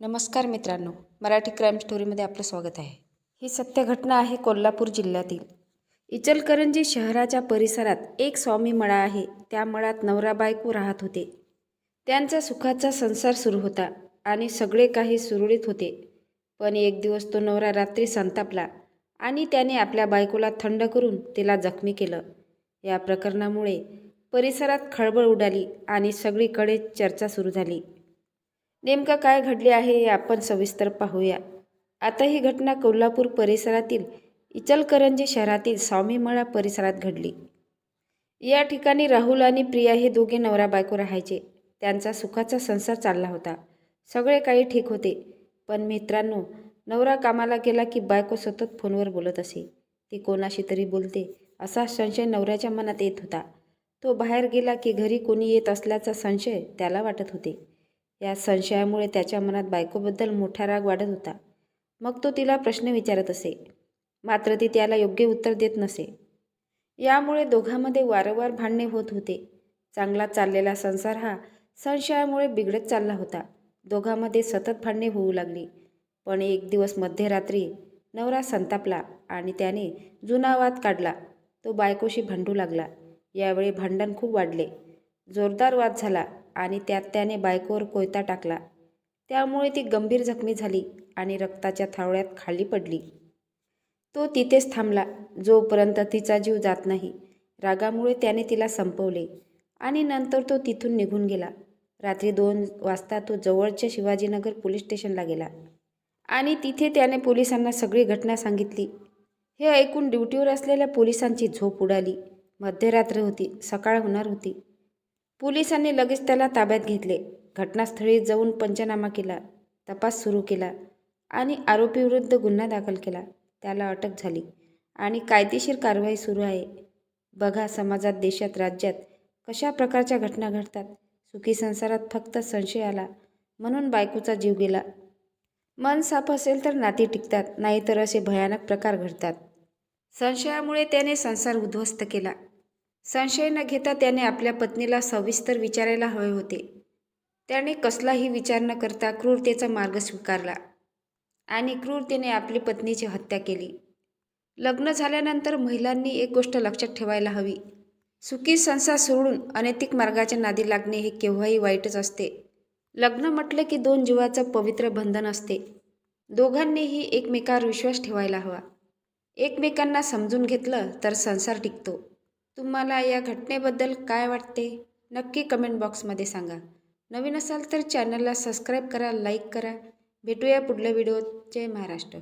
नमस्कार मित्रांनो मराठी क्राईम स्टोरीमध्ये आपलं स्वागत आहे. ही सत्य घटना आहे कोल्हापूर जिल्ह्यातील. इचलकरंजी शहराच्या परिसरात एक स्वामी मळा आहे त्या मळात नवरा बायको राहत होते. त्यांचा सुखाचा संसार सुरू होता आणि सगळे काही सुरळीत होते. पण एक दिवस तो नवरा रात्री संतापला आणि त्याने आपल्या बायकोला थंड करून तिला जखमी केलं. या प्रकरणामुळे परिसरात खळबळ उडाली आणि सगळीकडे चर्चा सुरू झाली. नेमकं काय घडले आहे हे आपण सविस्तर पाहूया. आता ही घटना कोल्हापूर परिसरातील इचलकरंजी शहरातील स्वामीमळा परिसरात घडली. या ठिकाणी राहुल आणि प्रिया हे दोघे नवरा बायको राहायचे. त्यांचा सुखाचा संसार चालला होता. सगळे काही ठीक होते. पण मित्रांनो नवरा कामाला गेला की बायको सतत फोनवर बोलत असे. ती कोणाशी तरी बोलते असा संशय नवऱ्याच्या मनात येत होता. तो बाहेर गेला की घरी कोणी येत असल्याचा संशय त्याला वाटत होते. या संशयामुळे त्याच्या मनात बायकोबद्दल मोठा राग वाढत होता. मग तो तिला प्रश्न विचारत असे. मात्र ती त्याला योग्य उत्तर देत नसे. यामुळे दोघांमध्ये वारंवार भांडणे होत होते. चांगला चाललेला संसार हा संशयामुळे बिघडत चालला होता. दोघांमध्ये सतत भांडणे होऊ लागली. पण एक दिवस मध्यरात्री नवरा संतापला आणि त्याने जुना वाद काढला. तो बायकोशी भांडू लागला. यावेळी भांडण खूप वाढले. जोरदार वाद झाला. आणि त्यात त्याने बायकोवर कोयता टाकला. त्यामुळे ती गंभीर जखमी झाली आणि रक्ताच्या थावळ्यात खाली पडली. तो तिथेच थांबला जोपर्यंत तिचा जीव जात नाही. रागामुळे त्याने तिला संपवले आणि नंतर तो तिथून निघून गेला. रात्री दोन वाजता तो जवळच्या शिवाजीनगर पोलीस स्टेशनला गेला आणि तिथे त्याने पोलिसांना सगळी घटना सांगितली. हे ऐकून ड्युटीवर असलेल्या पोलिसांची झोप उडाली. मध्यरात्र होती सकाळ होणार होती. पोलिसांनी लगेच त्याला ताब्यात घेतले. घटनास्थळी जाऊन पंचनामा केला तपास सुरू केला आणि आरोपीविरुद्ध गुन्हा दाखल केला. त्याला अटक झाली आणि कायदेशीर कारवाई सुरू आहे. बघा समाजात देशात राज्यात कशा प्रकारच्या घटना घडतात. सुखी संसारात फक्त संशय आला म्हणून बायकोचा जीव गेला. मन साफ असेल तर नाती टिकतात नाहीतर असे भयानक प्रकार घडतात. संशयामुळे त्याने संसार उद्ध्वस्त केला. संशय न घेता त्याने आपल्या पत्नीला सविस्तर विचारायला हवे होते. त्याने कसलाही विचार न करता क्रूरतेचा मार्ग स्वीकारला आणि क्रूरतेने आपली पत्नीची हत्या केली. लग्न झाल्यानंतर महिलांनी एक गोष्ट लक्षात ठेवायला हवी. सुखी संसार सोडून अनैतिक मार्गाच्या नादी लागणे हे केव्हाही वाईटच असते. लग्न म्हटलं की दोन जीवाचं पवित्र बंधन असते. दोघांनीही एकमेकावर विश्वास ठेवायला हवा. एकमेकांना समजून घेतलं तर संसार टिकतो. तुम्हाला या घटनेबद्दल काय वाटते? नक्की कमेंट बॉक्समध्ये सांगा. नवीन असाल तर चॅनलला सबस्क्राईब करा लाईक करा. भेटूया पुढल्या व्हिडिओत जय महाराष्ट्र.